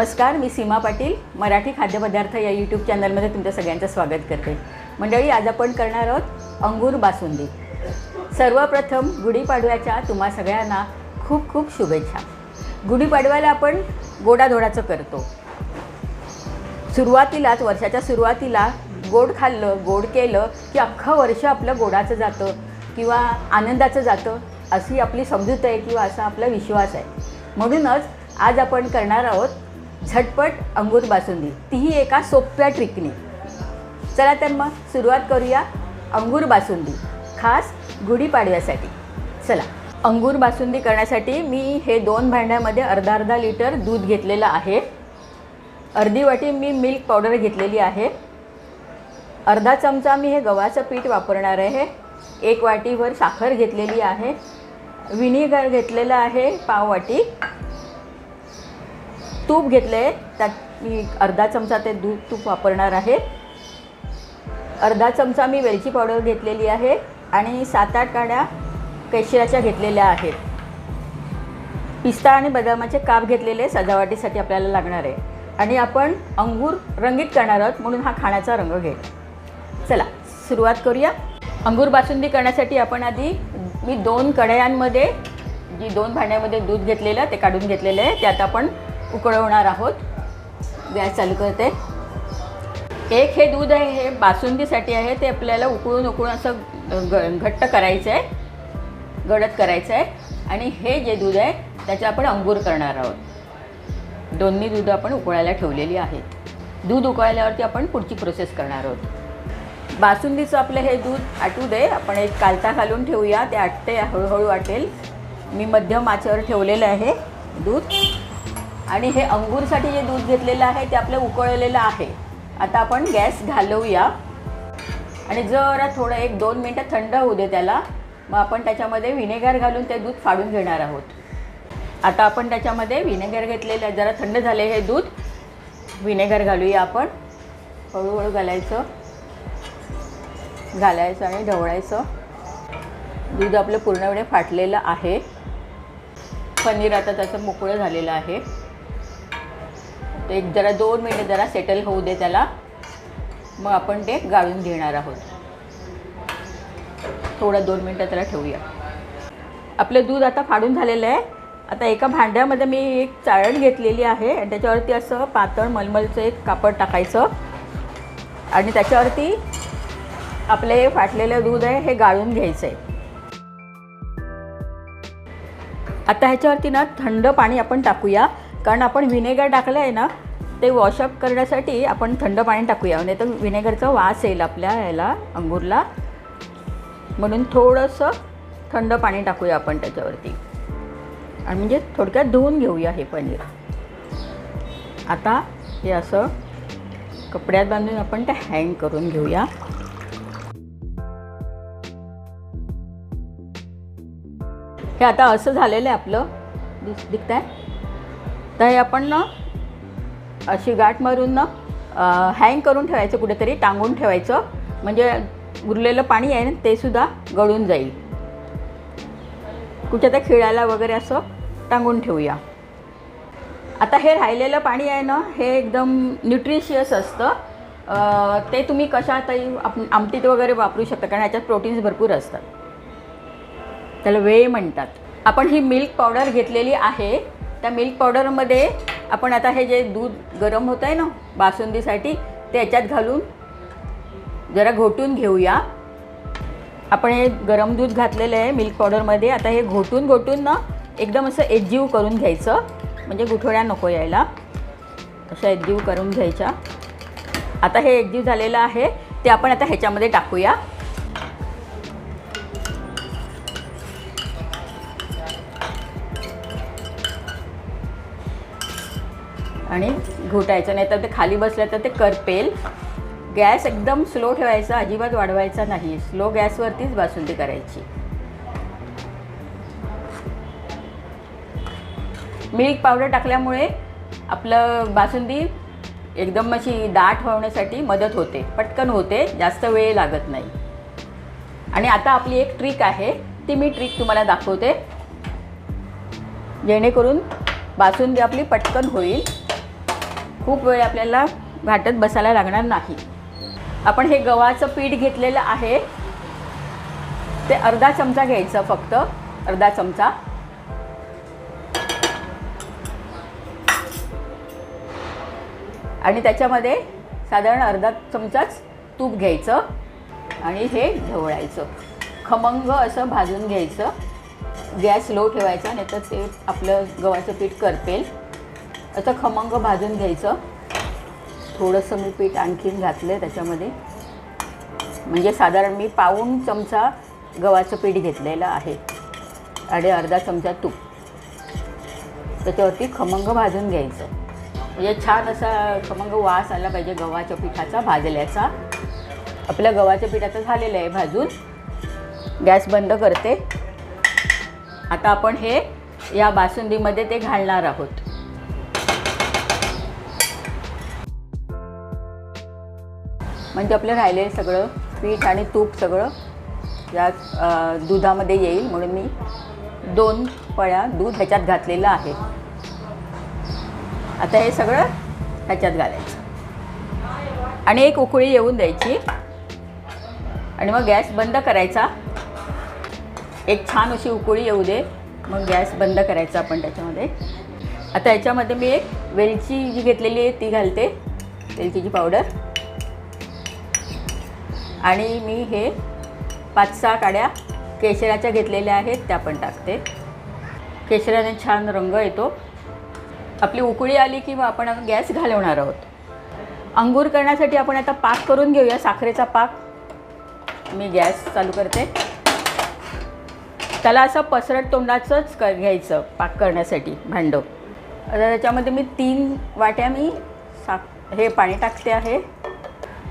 नमस्कार मी सीमा पाटील मराठी खाद्यपदार्थ या यूट्यूब चॅनलमध्ये तुमच्या सगळ्यांचं स्वागत करते. मंडळी आज आपण करणार आहोत अंगूर बासुंदी. सर्वप्रथम गुढीपाडव्याच्या तुम्हा सगळ्यांना खूप खूप शुभेच्छा. गुढीपाडव्याला आपण गोडाधोडाचं करतो. सुरुवातीलाच वर्षाच्या सुरुवातीला गोड खाल्लं गोड केलं की अख्खं वर्ष आपलं गोडाचं जातं किंवा आनंदाचं जातं अशी आपली समजूत आहे किंवा असा आपला विश्वास आहे. म्हणूनच आज आपण करणार आहोत झटपट अंगूर बासुंदी तीही एका सोप्या ट्रिकने चला तर मग सुरुवात करूया अंगूर बासुंदी खास गुढीपाडव्यासाठी चला. अंगूर बासुंदी करण्यासाठी मी हे दोन भांड्यामध्ये अर्धा अर्धा लिटर दूध घेतलेलं आहे. अर्धी वाटी मी मिल्क पावडर घेतलेली आहे. अर्धा चमचा मी हे गव्हाचं पीठ वापरणार आहे. एक वाटीवर साखर घेतलेली आहे. विनेगर घेतलेलं आहे पाव वाटी. तूप घेतलं आहे त्यात मी अर्धा चमचा ते दूध तूप वापरणार आहे. अर्धा चमचा मी वेलची पावडर घेतलेली आहे आणि सात आठ काड्या केशराच्या घेतलेल्या आहेत. पिस्ता आणि बदामाचे काप घेतलेले सजावटीसाठी आपल्याला लागणार आहे. आणि आपण अंगूर रंगीत करणार आहोत म्हणून हा खाण्याचा रंग घेईल चला सुरुवात करूया. अंगूर बासुंदी करण्यासाठी आपण आधी मी दोन कढयांमध्ये जी दोन भांड्यामध्ये दूध घेतलेलं ते काढून घेतलेलं आहे. त्यात आपण उकळवणार आहोत. गॅस चालू करते. एक हे दूध आहे हे बासुंदीसाठी आहे. ते आपल्याला उकळून उकळून असं ग घट्ट करायचं आहे गडद करायचं आहे आणि हे जे दूध आहे त्याचे आपण अंगूर करणार आहोत. दोन्ही दूध आपण उकळायला ठेवलेली आहेत. दूध उकळल्यावरती आपण पुढची प्रोसेस करणार आहोत. बासुंदीचं आपलं हे दूध आटू दे. आपण एक कालता घालून ठेवूया. ते आटते हळूहळू आटेल. मी मध्यम आचेवर ठेवलेलं आहे दूध. आणि हे अंगूरसाठी जे दूध घेतलेलं आहे ते आपलं उकळलेलं आहे. आता आपण गॅस घालवूया. आणि जरा थोडं एक दोन मिनटं थंड होऊ दे त्याला. मग आपण त्याच्यामध्ये व्हिनेगर घालून ते दूध फाडून घेणार आहोत. आता आपण त्याच्यामध्ये व्हिनेगर घेतलेलं आहे. जरा थंड झाले हे दूध. व्हिनेगर घालूया आपण. हळूहळू घालायचं. घालायचं आणि ढवळायचं. दूध आपलं पूर्णपणे फाटलेलं आहे. पनीर आता त्याचं मोकळं झालेलं आहे. तर एक जरा दोन मिनटं जरा सेटल होऊ दे त्याला. मग आपण ते गाळून घेणार आहोत. थोडं दोन मिनटं त्याला ठेवूया. आपलं दूध आता फाडून झालेलं आहे. आता एका भांड्यामध्ये मी एक चाळण घेतलेली आहे आणि त्याच्यावरती असं पातळ मलमलचं एक कापड टाकायचं. आणि त्याच्यावरती आपलं हे फाटलेलं दूध आहे हे गाळून घ्यायचं आहे. आता ह्याच्यावरती ना थंड पाणी आपण टाकूया. कारण आपण व्हिनेगर टाकलं आहे ना ते वॉशअप करण्यासाठी आपण थंड पाणी टाकूया. म्हणजे तर व्हिनेगरचा वास येईल आपल्या ह्याला अंगूरला. म्हणून थोडंसं थंड पाणी टाकूया आपण त्याच्यावरती. आणि म्हणजे थोडक्यात धुवून घेऊया हे पनीर. आता हे असं कपड्यात बांधून आपण ते हँग करून घेऊया. हे आता असं झालेलं आहे आपलं. दिस दिसत आहे तर हे आपण ना अशी गाठ मारून ना हँग करून ठेवायचं कुठेतरी टांगून ठेवायचं. म्हणजे उरलेलं पाणी आहे ना ते सुद्धा गळून जाईल. कुठे त्या खिळायला वगैरे असं टांगून ठेवूया. आता हे राहिलेलं पाणी आहे ना हे एकदम न्यूट्रिशियस असतं. ते तुम्ही कशातही आप आमटीत वगैरे वापरू शकता कारण ह्याच्यात प्रोटीन्स भरपूर असतात. त्याला वेळ म्हणतात. आपण ही मिल्क पावडर घेतलेली आहे. त्या मिल्क पावडरमध्ये आपण आता हे जे दूध गरम होतं आहे ना बासुंदीसाठी ते याच्यात घालून जरा घोटून घेऊया. आपण हे गरम दूध घातलेलं आहे मिल्क पावडरमध्ये आता हे घोटून घोटून ना एकदम असं एकजीव करून घ्यायचं. म्हणजे गुठोड्या नको यायला. अशा एकजीव करून घ्यायच्या. आता हे एकजीव झालेलं आहे. ते आपण आता ह्याच्यामध्ये टाकूया. आणि घोटायचं नाही तर ते खाली बसलं तर ते करपेल. गॅस एकदम स्लो ठेवायचा अजिबात वाढवायचा नाही. स्लो गॅसवरतीच बासुंदी करायची. मिल्क पावडर टाकल्यामुळे आपलं बासुंदी एकदम अशी दाट होण्यासाठी मदत होते. पटकन होते जास्त वेळ लागत नाही. आणि आता आपली एक ट्रिक आहे ती मी ट्रिक तुम्हाला दाखवते. जेणेकरून बासुंदी आपली पटकन होईल. खूप वेळ आपल्याला घाटत बसायला लागणार नाही. आपण हे गव्हाचं पीठ घेतलेलं आहे. ते अर्धा चमचा घ्यायचं फक्त. अर्धा चमचा. आणि त्याच्यामध्ये साधारण अर्धा चमचाच तूप घ्यायचं आणि हे ढवळायचं खमंग असं भाजून घ्यायचं. गॅस लो ठेवायचा नाही तर ते आपलं गव्हाचं पीठ करपेल. असं खमंग भाजून घ्यायचं. थोडंसं मी पीठ आणखीन घातलं आहे त्याच्यामध्ये. म्हणजे साधारण मी पाऊण चमचा गव्हाचं पीठ घेतलेलं आहे. आणि अर्धा चमचा तूप. त्याच्यावरती खमंग भाजून घ्यायचं. म्हणजे छान असा खमंग वास आला पाहिजे गव्हाच्या पिठाचा भाजल्याचा. आपल्या गव्हाच्या पिठाचं झालेलं आहे भाजून. गॅस बंद करते. आता आपण हे या बासुंदीमध्ये ते घालणार आहोत. म्हणजे आपलं राहिलेलं सगळं पीठ आणि तूप सगळं या दुधामध्ये येईल म्हणून मी दोन पळ्या दूध ह्याच्यात घातलेलं आहे. आता हे सगळं ह्याच्यात घालायचं. आणि एक उकळी येऊन द्यायची. आणि मग गॅस बंद करायचा. एक छान अशी उकळी येऊ दे. मग गॅस बंद करायचा आपण त्याच्यामध्ये. आता याच्यामध्ये मी एक वेलची जी घेतलेली आहे ती घालते. वेलचीची पावडर. आणि मी हे पाच सहा काड्या केशराच्या घेतलेल्या आहेत त्या पण टाकते. केशराने छान रंग येतो. आपली उकळी आली की मग आपण गॅस घालवणार आहोत. अंगूर करण्यासाठी आपण आता पाक करून घेऊया साखरेचा पाक. मी गॅस चालू करते. त्याला असं पसरट तोंडाचंच कर घ्यायचं पाक करण्यासाठी भांडं. आता त्याच्यामध्ये मी तीन वाट्या मी साख हे पाणी टाकते आहे.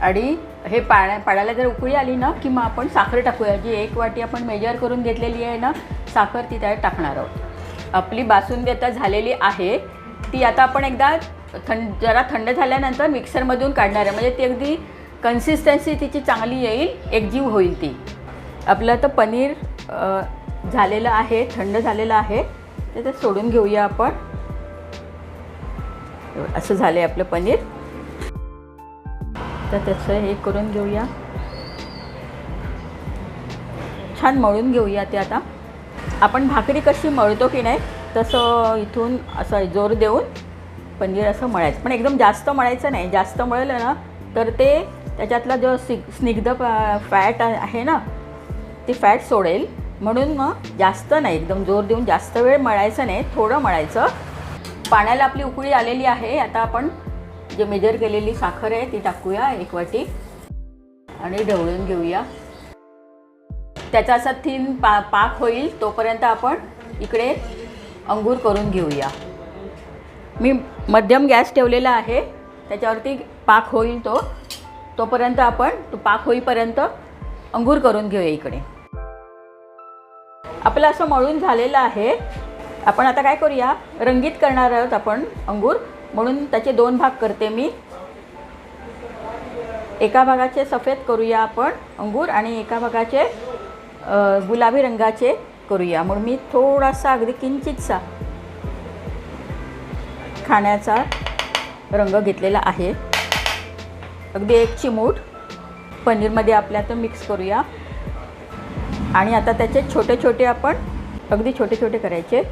आणि हे पाण्या पाण्याला जर उकळी आली ना की मग आपण साखर टाकूया जी एक वाटी आपण मेजर करून घेतलेली आहे ना साखर ती त्यात टाकणार आहोत. आपली बासुंदी आता झालेली आहे ती आता आपण एकदा थंड जरा थंड झाल्यानंतर मिक्सरमधून काढणार आहे. म्हणजे ती अगदी कन्सिस्टन्सी तिची चांगली येईल एकजीव होईल ती. आपलं आता पनीर झालेलं आहे थंड झालेलं आहे ते ते सोडून घेऊया आपण. असं झालं आहे आपलं पनीर. तर त्याचं हे करून घेऊया. छान मळून घेऊया ते आता. आपण भाकरी कशी मळतो की नाही तसं इथून असं जोर देऊन पनीर असं मळायचं. पण एकदम जास्त मळायचं नाही. जास्त मळलं ना तर ते त्याच्यातला जो सि स्निग्ध फॅट आहे ना ती फॅट सोडेल. म्हणून मग जास्त नाही. एकदम जोर देऊन जास्त वेळ मळायचं नाही. थोडं मळायचं. पाण्याला आपली उकळी आलेली आहे. आता आपण जे मेजर केलेली साखर आहे ती टाकूया एक वाटी आणि ढवळून घेऊया. त्याचा असा थीन पा पाक होईल तोपर्यंत आपण इकडे अंगूर करून घेऊया. मी मध्यम गॅस ठेवलेला आहे त्याच्यावरती पाक होईल तो. तोपर्यंत आपण तो पाक होईपर्यंत अंगूर करून घेऊया इकडे. आपलं असं मळून झालेलं आहे. आपण आता काय करूया? रंगीत करणार आहोत आपण अंगूर. म्हणून त्याचे दोन भाग करते मी. एका भागाचे सफेद करूया आपण अंगूर आणि एका भागाचे गुलाबी रंगाचे करूया. म्हणून मी थोडासा अगदी किंचितसा खाण्याचा रंग घेतलेला आहे. अगदी एक चिमूट पनीरमध्ये आपल्या तर मिक्स करूया. आणि आता त्याचे छोटे छोटे आपण अगदी छोटे छोटे करायचे.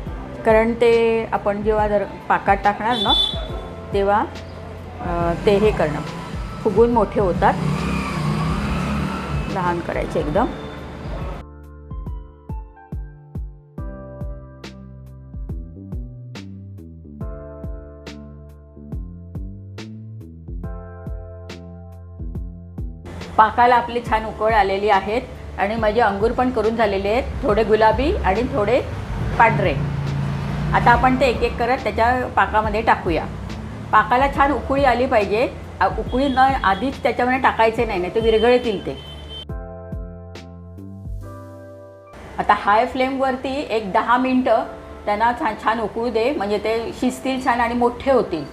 कारण ते आपण जेव्हा जर पाकात टाकणार ना तेव्हा ते हे करणं. फुगून मोठे होतात. लहान करायचे एकदम. पाकाला आपली छान उकळ आलेली आहेत आणि माझे अंगूर पण करून झालेले आहेत. थोडे गुलाबी आणि थोडे पांढरे. आता आपण ते एक एक करत त्याच्या पाकामध्ये टाकूया. पाकाला छान उकळी आली पाहिजे. उकळी न आधीच त्याच्यामध्ये टाकायचे नाही नाही ते विरघळतील ते. आता हाय फ्लेमवरती एक दहा मिनटं त्यांना छान छान उकळू दे. म्हणजे ते शिजतील छान आणि मोठे होतील.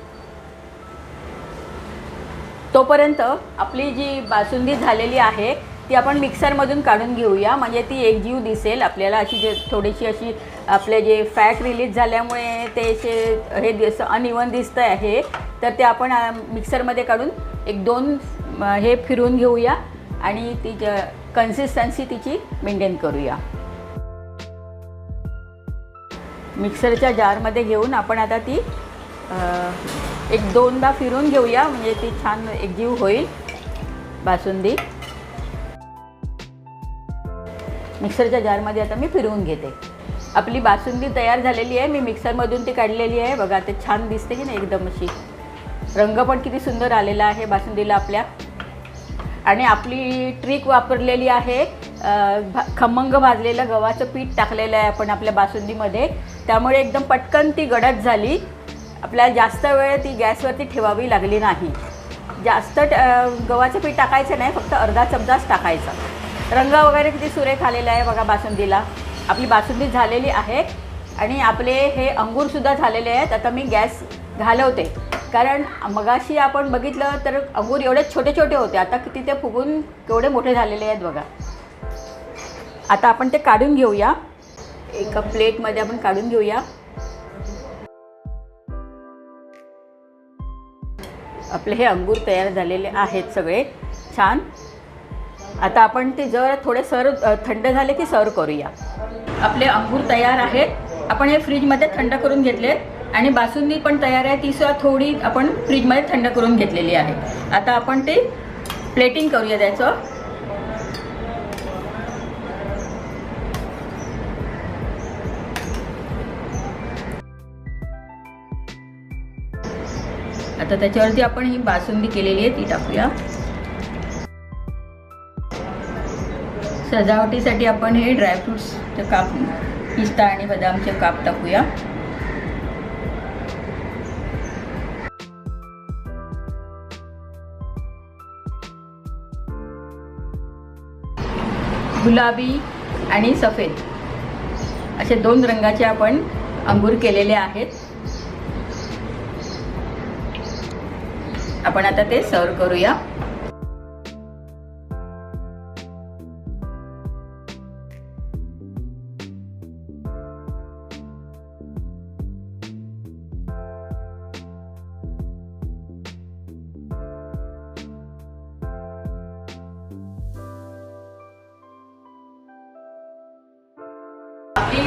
तोपर्यंत आपली जी बासुंदी झालेली आहे ती आपण मिक्सरमधून काढून घेऊया. म्हणजे ती एकजीव दिसेल. आपल्याला अशी जे थोडीशी अशी आपले जे फॅट रिलीज झाल्यामुळे ते असे हे दिस अनइवन दिसतं आहे तर ते आपण मिक्सरमध्ये काढून एक दोन हे फिरून घेऊया आणि ती कन्सिस्टन्सी तिची मेंटेन करूया. मिक्सरच्या जारमध्ये घेऊन आपण आता ती एक दोनदा फिरून घेऊया. म्हणजे ती छान एकजीव होईल. बासुंदी. मिक्सरच्या जारमध्ये आता मी फिरवून घेते. आपली बासुंदी तयार झालेली आहे मी मिक्सरमधून ती काढलेली आहे. बघा ते छान दिसते की नाही एकदम अशी. रंग पण किती सुंदर आलेला आहे बासुंदीला आपल्या. आणि आपली ट्रिक वापरलेली आहे भा खमंग भाजलेलं गव्हाचं पीठ टाकलेलं आहे आपण आपल्या बासुंदीमध्ये. त्यामुळे एकदम पटकन ती गडद झाली. आपल्याला जास्त वेळ ती गॅसवरती ठेवावी लागली नाही. जास्त गव्हाचं पीठ टाकायचं नाही फक्त अर्धा चमचाच टाकायचा. रंग वगैरे किती सुरेख आलेला आहे बघा बासुंदीला. आपली बासुंदी झालेली आहे आणि आपले हे अंगूरसुद्धा झालेले आहेत. आता मी गॅस घालवते. कारण मगाशी आपण बघितलं तर अंगूर एवढे छोटे छोटे होते. आता किती ते फुगून केवढे मोठे झालेले आहेत बघा. आता आपण ते काढून घेऊया. एका प्लेटमध्ये आपण काढून घेऊया. आपले हे अंगूर तयार झालेले आहेत सगळे. छान. आता आपण ते जर थोडे सर थंड झाले की सर्व करूया. आपले अंगूर तयार आहेत. आपण हे फ्रीजमध्ये थंड करून घेतले आणि बासुंदी पण तयार आहे. ती सुद्धा थोडी आपण फ्रीजमध्ये थंड करून घेतलेली आहे. आता आपण ते प्लेटिंग करूया त्याचं. आता त्याच्यावरती आपण ही बासुंदी केलेली आहे ती टाकूया. सजावटीसाठी आपण हे ड्रायफ्रुट्सचं काप पिस्ता आणि बदामचे काप टाकूया. गुलाबी आणि सफेद असे दोन रंगाचे आपण अंगूर केलेले आहेत. आपण आता ते सर्व करूया.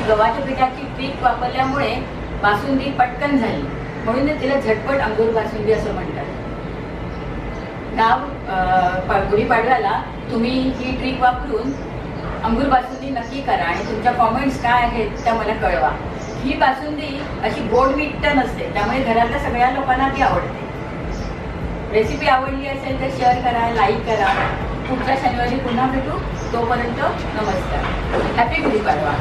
गव्हाच्या पिठाची पीठ वापरल्यामुळे बासुंदी पटकन झाली. म्हणून तिला झटपट अंगूर बासुंदी असं म्हणतात. नाव गुढीपाडव्याला तुम्ही ही ट्रिक वापरून अंगूर बासुंदी नक्की करा आणि तुमच्या कॉमेंट्स काय आहेत त्या मला कळवा. ही बासुंदी अशी गोड मीठ नसते त्यामुळे घरातल्या सगळ्या लोकांना ती आवडते. रेसिपी आवडली असेल तर शेअर करा लाईक करा. पुढच्या शनिवारी पुन्हा भेटू. तोपर्यंत नमस्कार. हॅपी गुढीपाडवा.